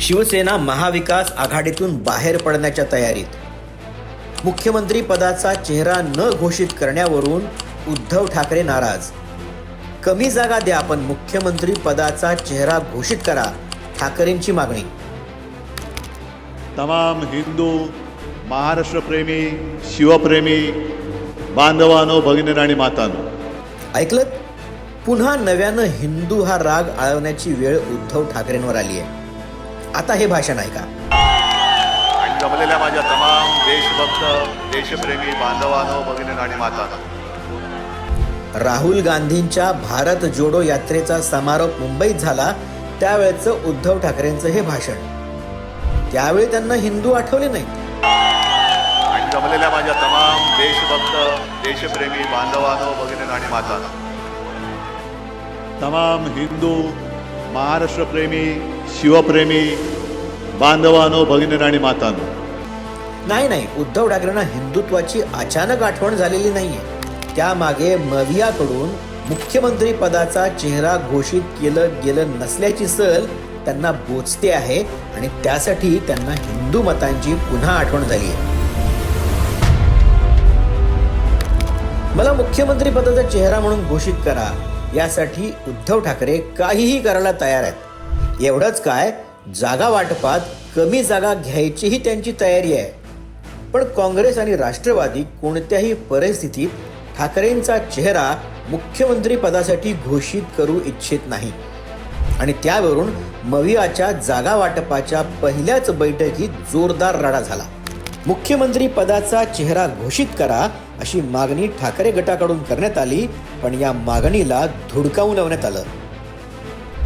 शिवसेना महाविकास आघाडीतून बाहेर पडण्याच्या तयारीत. मुख्यमंत्री पदाचा चेहरा न घोषित करण्यावरून उद्धव ठाकरे नाराज. कमी जागा द्या पण मुख्यमंत्री पदाचा चेहरा घोषित करा ठाकरेंची मागणी. तमाम हिंदू महाराष्ट्रप्रेमी शिवप्रेमी बांधवानो भगिनी आणि मातानो. ऐकलं पुन्हा नव्यानं हिंदू हा राग आळवण्याची वेळ उद्धव ठाकरेंवर आली आहे आता हे भाषण ऐका. आणि जमलेल्या माझ्या तमाम देशभक्त देशप्रेमी बांधवानो भगिनी आणि मातानो. राहुल गांधींच्या भारत जोडो यात्रेचा समारोप मुंबईत झाला त्यावेळेचं उद्धव ठाकरेंचं हे भाषण. त्यावेळी त्यांना हिंदू आठवले नाहीत. आणि जमलेल्या माझ्या तमाम देशभक्त देशप्रेमी बांधवानो भगिनी आणि मातानो. तमाम हिंदू महाराष्ट्रप्रेमी शिवप्रेमी बांधवानो भगिनी आणि मातानो. नाही नाही उद्धव ठाकरेंना हिंदुत्वाची अचानक आठवण झालेली नाहीये. त्यामागे मवियाकडून मुख्यमंत्री पदाचा चेहरा घोषित केलं गेलं नसल्याची सल त्यांना बोचते आहे आणि त्यासाठी त्यांना हिंदू मतांची पुन्हा आठवण झाली आहे मला मुख्यमंत्री पदाचा चेहरा म्हणून घोषित करा. यासाठी उद्धव ठाकरे काहीही करायला तयार आहेत. एवढंच काय जागा वाटपात कमी जागा घ्यायचीही त्यांची तयारी आहे. पण काँग्रेस आणि राष्ट्रवादी कोणत्याही परिस्थितीत ठाकरेंचा चेहरा मुख्यमंत्री पदासाठी घोषित करू इच्छित नाही. आणि त्यावरून मवियाच्या जागा वाटपाच्या पहिल्याच बैठकीत जोरदार राडा झाला. मुख्यमंत्री पदाचा चेहरा घोषित करा अशी मागणी ठाकरे गटाकडून करण्यात आली पण या मागणीला धुडकावून लावण्यात आलं.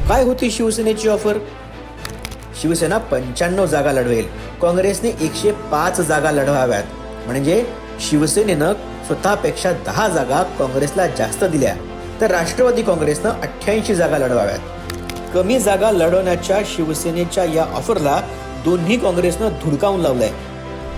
काय होती शिवसेनेची ऑफर शिवसेना पंच्याण्णव जागा लढवेल. काँग्रेसने एकशे पाच जागा लढवाव्यात. म्हणजे शिवसेनेनं स्वतःपेक्षा दहा जागा काँग्रेसला जास्त दिल्या. तर राष्ट्रवादी काँग्रेसनं अठ्ठ्याऐंशी जागा लढवाव्यात. कमी जागा लढवण्याच्या शिवसेनेच्या या ऑफरला दोन्ही काँग्रेसनं धुडकावून लावलंय.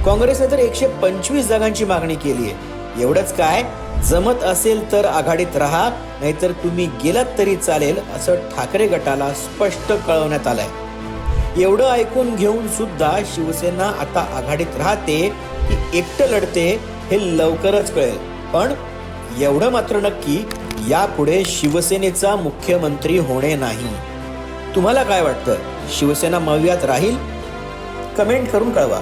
काँग्रेसने तर एकशे पंचवीस जागांची मागणी केली आहे. एवढंच काय? जमत असेल तर आघाडीत राहा नाहीतर तुम्ही गेलात तरी चालेल असं ठाकरे गटाला स्पष्ट कळवण्यात आलंय. एवढं ऐकून घेऊन सुद्धा शिवसेना आता आघाडीत राहते की एकटं लढते हे लवकरच कळेल. पण एवढं मात्र नक्की यापुढे शिवसेनेचा मुख्यमंत्री होणे नाही. तुम्हाला काय वाटतं? शिवसेना मव्यात राहील? कमेंट करून कळवा.